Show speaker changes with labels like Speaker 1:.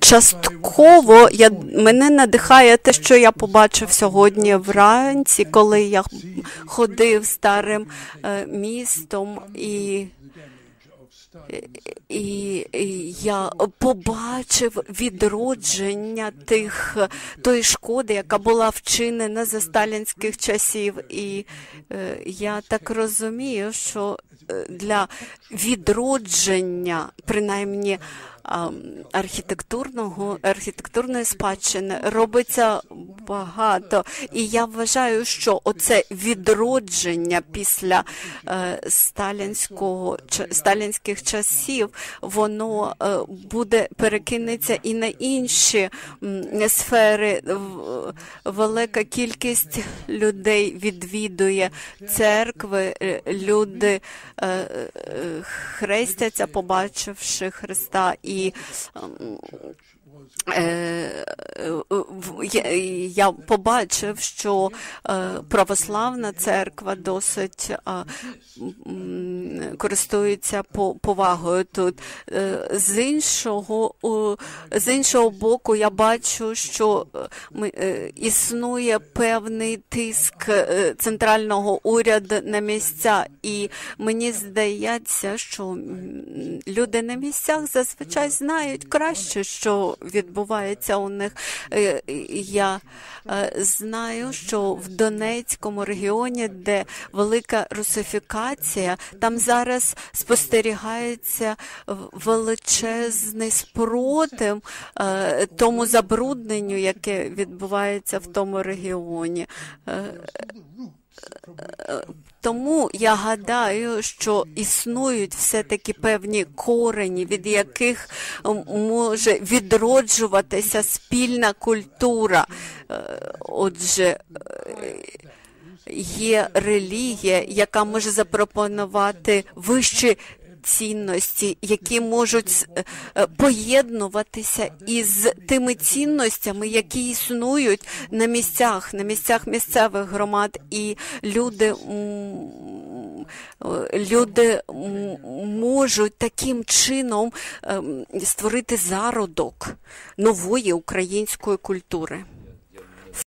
Speaker 1: Частково я, мене надихає те, що я побачив сьогодні вранці, коли я ходив старим е, містом і і, я побачив відродження тих тої шкоди, яка була вчинена за сталінських часів. І е, я так розумію, що е, для відродження, принаймні архітектурного архітектурної спадщини робиться багато. І я вважаю, що оце відродження після е, сталінського сталінських часів воно е, буде перекинеться і на інші м, сфери. Велика кількість людей відвідує церкви, е, люди е, хрестяться, побачивши Христа. і і е, я побачив, що е, православна церква досить користується повагою тут. Е, з іншого з іншого боку, я бачу, що існує певний тиск центрального уряду на місця, і мені здається, що люди на місцях зазвичай знають краще, що відбувається у них. Е, я е, знаю, що в Донецькому регіоні, де велика русифікація, там зараз спостерігається величезний спротив е, тому забрудненню, яке відбувається в тому регіоні. Тому я гадаю, що існують все-таки певні корені, від яких може відроджуватися спільна культура. Е, отже, е, є релігія, яка може запропонувати вищі цінності, які можуть е, поєднуватися із тими цінностями, які існують на місцях, на місцях місцевих громад, і люди. Люди можуть таким чином ем, створити зародок нової української культури.